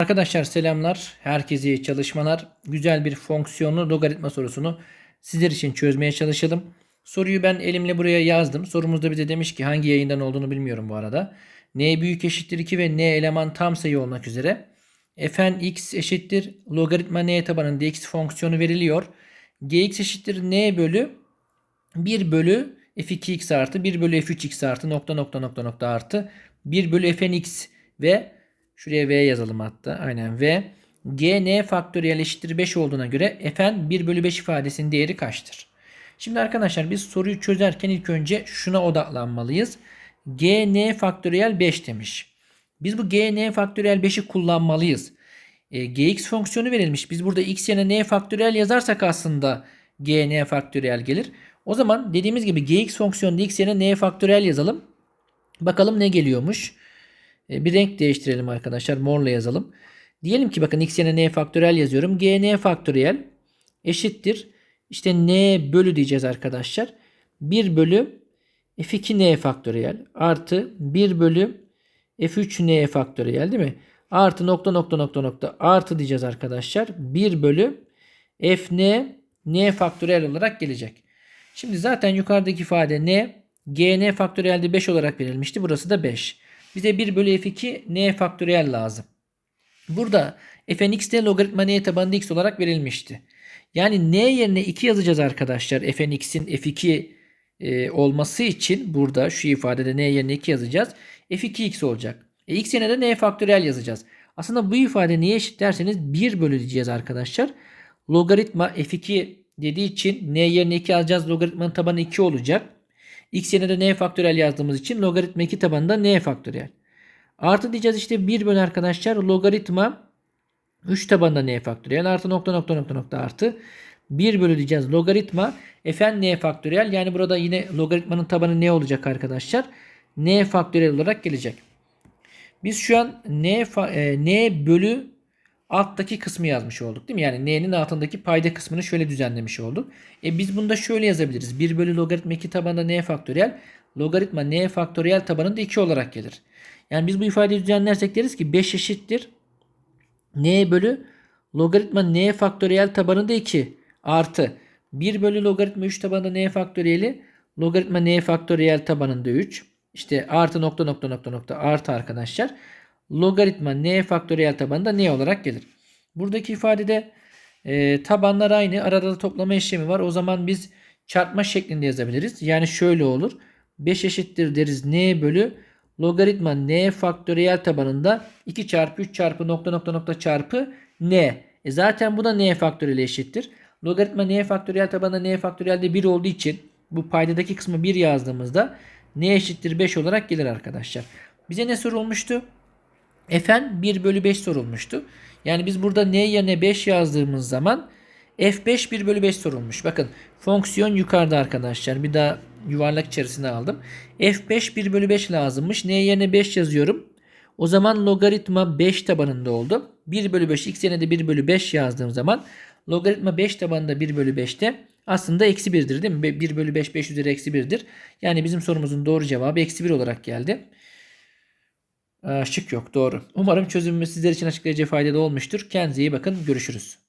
Arkadaşlar selamlar. Herkese iyi çalışmalar. Güzel bir fonksiyonlu logaritma sorusunu sizler için çözmeye çalışalım. Soruyu ben elimle buraya yazdım. Sorumuzda bize demiş ki hangi yayından olduğunu bilmiyorum bu arada. n büyük eşittir 2 ve n eleman tam sayı olmak üzere. fn x eşittir logaritma n tabanında x fonksiyonu veriliyor. gx eşittir n bölü 1 bölü f2x artı 1 bölü f3x artı nokta nokta nokta nokta artı 1 bölü fnx ve Şuraya v yazalım hatta. Aynen v. g n faktöriyel eşittir 5 olduğuna göre fn 1 bölü 5 ifadesinin değeri kaçtır? Şimdi arkadaşlar biz soruyu çözerken ilk önce şuna odaklanmalıyız. g n faktöriyel 5 demiş. Biz bu g n faktöriyel 5'i kullanmalıyız. E, gx fonksiyonu verilmiş. Biz burada x yerine n faktöriyel yazarsak aslında g n faktöriyel gelir. O zaman dediğimiz gibi gx fonksiyonunda x yerine n faktöriyel yazalım. Bakalım ne geliyormuş. E, bir renk değiştirelim arkadaşlar. Morla yazalım. Diyelim ki bakın x yerine n faktöriyel yazıyorum. g n faktöriyel eşittir. İşte n bölü diyeceğiz arkadaşlar. 1 bölü f2n faktöriyel artı 1 bölü f3n faktöriyel değil mi? Artı nokta nokta nokta nokta artı diyeceğiz arkadaşlar. 1 bölü fn n faktöriyel olarak gelecek. Şimdi zaten yukarıdaki ifade n gn faktöriyelde 5 olarak verilmişti. Burası da 5. Bize 1 bölü f2 n faktöriyel lazım. Burada fnx de logaritma n tabanında x olarak verilmişti. Yani n yerine 2 yazacağız arkadaşlar. fnx'in f2 e, olması için burada şu ifadede n yerine 2 yazacağız. f2x olacak. E, x yerine de n faktöriyel yazacağız. Aslında bu ifade neye eşit derseniz 1 bölü diyeceğiz arkadaşlar. Logaritma f2 dediği için n yerine 2 yazacağız. Logaritmanın tabanı 2 olacak. X yerine de n faktöriyel yazdığımız için logaritma 2 tabanında n faktöriyel. Artı diyeceğiz işte 1 bölü arkadaşlar logaritma 3 tabanında n faktöriyel artı nokta nokta nokta nokta artı 1 bölü diyeceğiz logaritma fn n faktöriyel yani burada yine logaritmanın tabanı ne olacak arkadaşlar? n faktöriyel olarak gelecek. Biz şu an n, e, n bölü alttaki kısmı yazmış olduk değil mi? Yani n'nin altındaki payda kısmını şöyle düzenlemiş olduk. E biz bunu da şöyle yazabiliriz. 1 bölü logaritma 2 tabanında n faktöriyel. Logaritma n faktöriyel tabanında 2 olarak gelir. Yani biz bu ifadeyi düzenlersek deriz ki 5 eşittir. n bölü logaritma n faktöriyel tabanında 2 artı 1 bölü logaritma 3 tabanında n faktöriyeli logaritma n faktöriyel tabanında 3. İşte artı nokta nokta nokta nokta artı arkadaşlar logaritma n faktöriyel tabanında n olarak gelir. Buradaki ifadede e, tabanlar aynı. Arada da toplama işlemi var. O zaman biz çarpma şeklinde yazabiliriz. Yani şöyle olur. 5 eşittir deriz n bölü logaritma n faktöriyel tabanında 2 çarpı 3 çarpı nokta nokta nokta çarpı n. E zaten bu da n faktöriyel eşittir. Logaritma n faktöriyel tabanında n faktöriyelde 1 olduğu için bu paydadaki kısmı 1 yazdığımızda n eşittir 5 olarak gelir arkadaşlar. Bize ne sorulmuştu? Fn 1 bölü 5 sorulmuştu. Yani biz burada n yerine 5 yazdığımız zaman f5 1 bölü 5 sorulmuş. Bakın fonksiyon yukarıda arkadaşlar. Bir daha yuvarlak içerisine aldım. f5 1 bölü 5 lazımmış. n yerine 5 yazıyorum. O zaman logaritma 5 tabanında oldu. 1 bölü 5 x yerine de 1 bölü 5 yazdığım zaman logaritma 5 tabanında 1 bölü 5'te aslında eksi 1'dir değil mi? 1 bölü 5 5 üzeri eksi 1'dir. Yani bizim sorumuzun doğru cevabı eksi 1 olarak geldi. Şık yok doğru. Umarım çözümümüz sizler için açıklayıcı faydalı olmuştur. Kendinize iyi bakın. Görüşürüz.